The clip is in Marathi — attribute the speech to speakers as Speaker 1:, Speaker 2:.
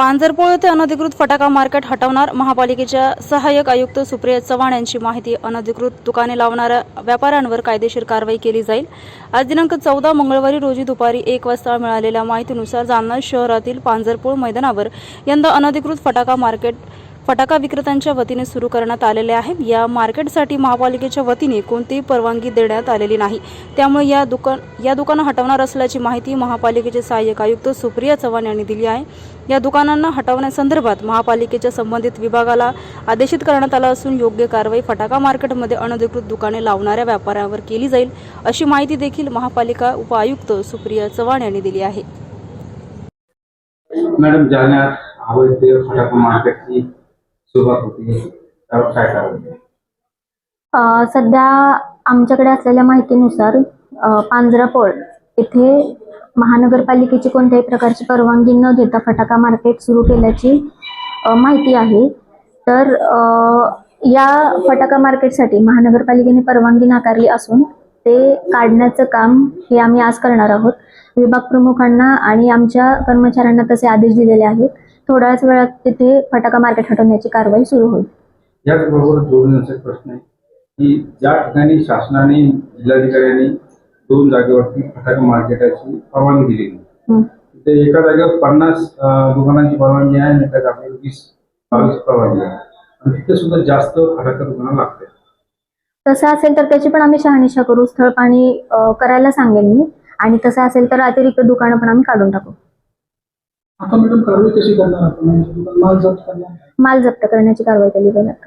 Speaker 1: पांजरपोळ येथे अनधिकृत फटाका मार्केट हटवणार महापालिकेच्या सहाय्यक आयुक्त सुप्रिया चव्हाण यांची माहिती अनधिकृत दुकाने लावणाऱ्या व्यापाऱ्यांवर कायदेशीर कारवाई केली जाईल. आज दिनांक चौदा मंगळवारी रोजी दुपारी एक वाजता मिळालेल्या माहितीनुसार जालना शहरातील पांजरपोळ मैदानावर यंदा अनधिकृत फटाका मार्केट फटाका विक्रेत्यांच्या वतीने सुरू करण्यात आलेले आहे. या मार्केटसाठी महापालिकेच्या वतीने कोणतीही परवानगी देण्यात आलेली नाही. त्यामुळे या दुकान या दुकानं हटवणार असल्याची माहिती महापालिकेचे सहाय्यक आयुक्त सुप्रिया चव्हाण यांनी दिली आहे. या दुकानांना हटवण्यासंदर्भात महापालिकेच्या संबंधित विभागाला आदेशित करण्यात आला असून योग्य कारवाई फटाका मार्केटमध्ये अनधिकृत दुकाने लावणाऱ्या व्यापाऱ्यांवर केली जाईल अशी माहिती देखील महापालिका उपायुक्त सुप्रिया चव्हाण यांनी दिली आहे.
Speaker 2: मॅडम जालन्यात अवैध फटाका मार्केटची सुरुवात होती त्यावर काय
Speaker 3: अ, सध्या आमच्याकडे असलेल्या माहितीनुसार अ, पांजरापोळ येथे महानगरपालिकेची कोणत्याही प्रकारची परवानगी न देता फटाका मार्केट सुरू केल्याची अ, माहिती आहे. तर अ, या फटाका मार्केटसाठी महानगरपालिकेने परवानगी नाकारली असून ते काढण्याचं काम हे आम्ही आज करणार आहोत. विभाग प्रमुखांना आणि आमच्या कर्मचाऱ्यांना तसे आदेश दिलेले आहेत. थोड्याच वेळात तिथे फटाका मार्केट हटवण्याची कारवाई सुरू होईल.
Speaker 2: याचबरोबर जोडून असा प्रश्न आहे की ज्या ठिकाणी शासनाने जिल्हाधिकाऱ्यांनी दोन जागेवरती फटाका मार्केटाची परवानगी दिलेली. तिथे एका जागेवर पन्नास दुकानांची परवानगी आहे आणि एका जागेवर वीस बावीस परवानगी आहे. आणि तिथे सुद्धा जास्त फटाका दुकानं लागते
Speaker 3: तसं असेल तर त्याची पण आम्ही शहानिशा करू. स्थळ पाणी करायला सांगेन मी. आणि तसं असेल तर अतिरिक्त दुकानं पण आम्ही काढून टाकू.
Speaker 4: आता मॅडम कारवाई कशी करणार आपण? म्हणजे माल जप्त करणार?
Speaker 3: माल जप्त करण्याची कारवाई केली जाईल आता.